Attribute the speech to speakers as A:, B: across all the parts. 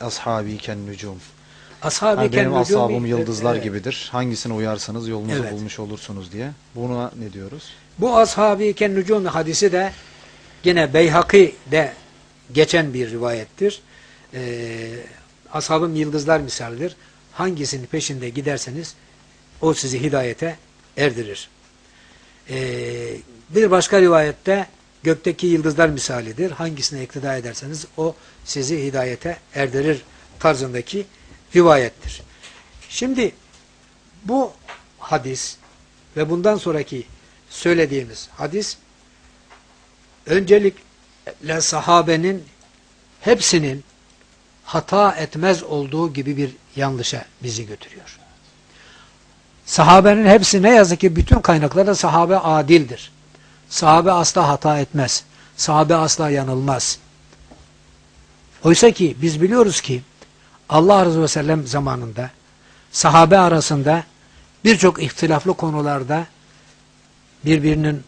A: Ashabi ken nucum.
B: Ashab-ı
A: Hani benim ashabım yıldızlar
B: evet.
A: gibidir. Hangisine uyarsanız yolunuzu
B: Evet.
A: bulmuş olursunuz diye. Buna ne diyoruz?
B: Bu ashab-ı ken nücumi hadisi de gene Beyhaki''de geçen bir rivayettir. Ee, ashabım yıldızlar misalidir. Hangisinin peşinde giderseniz o sizi hidayete erdirir. Ee, bir başka rivayette gökteki yıldızlar misalidir. Hangisine iktida ederseniz o sizi hidayete erdirir tarzındaki rivayettir. Şimdi bu hadis ve bundan sonraki söylediğimiz hadis öncelikle sahabenin hepsinin hata etmez olduğu gibi bir yanlışa bizi götürüyor. Sahabenin hepsi ne yazık ki bütün kaynaklarda sahabe adildir. Sahabe asla hata etmez. Sahabe asla yanılmaz. Oysa ki biz biliyoruz ki Allah Resulü ve Sellem zamanında sahabe arasında birçok ihtilaflı konularda birbirinin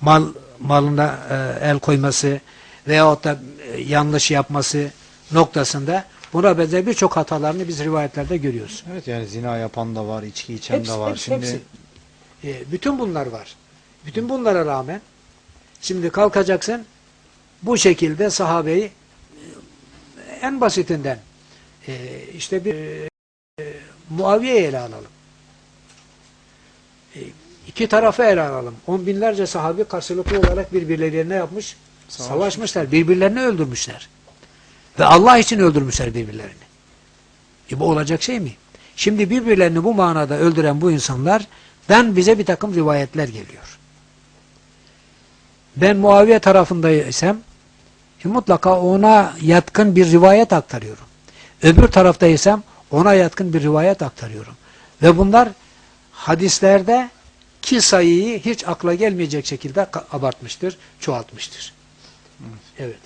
B: mal malına e, el koyması veyahut da e, yanlış yapması noktasında buna benzer birçok hatalarını biz rivayetlerde görüyoruz.
A: Evet yani zina yapan da var, içki içen
B: Hepsi,
A: de var.
B: hepsi,
A: Şimdi
B: hepsi. E, bütün bunlar var. Bütün bunlara rağmen şimdi kalkacaksın bu şekilde sahabeyi e, en basitinden e, işte bir e, Muaviye'yi ele alalım. İki tarafı ele alalım. On binlerce sahabi karşılıklı olarak birbirlerine yapmış?
A: Savaş.
B: Savaşmışlar. Birbirlerini öldürmüşler. Ve Allah için öldürmüşler birbirlerini. E bu olacak şey mi? Şimdi birbirlerini bu manada öldüren bu insanlardan bize bir takım rivayetler geliyor. Ben Muaviye tarafındaysam e, mutlaka ona yatkın bir rivayet aktarıyorum. Öbür taraftaysam ona yatkın bir rivayet aktarıyorum. Ve bunlar hadislerde ki sayıyı hiç akla gelmeyecek şekilde abartmıştır, çoğaltmıştır. Evet.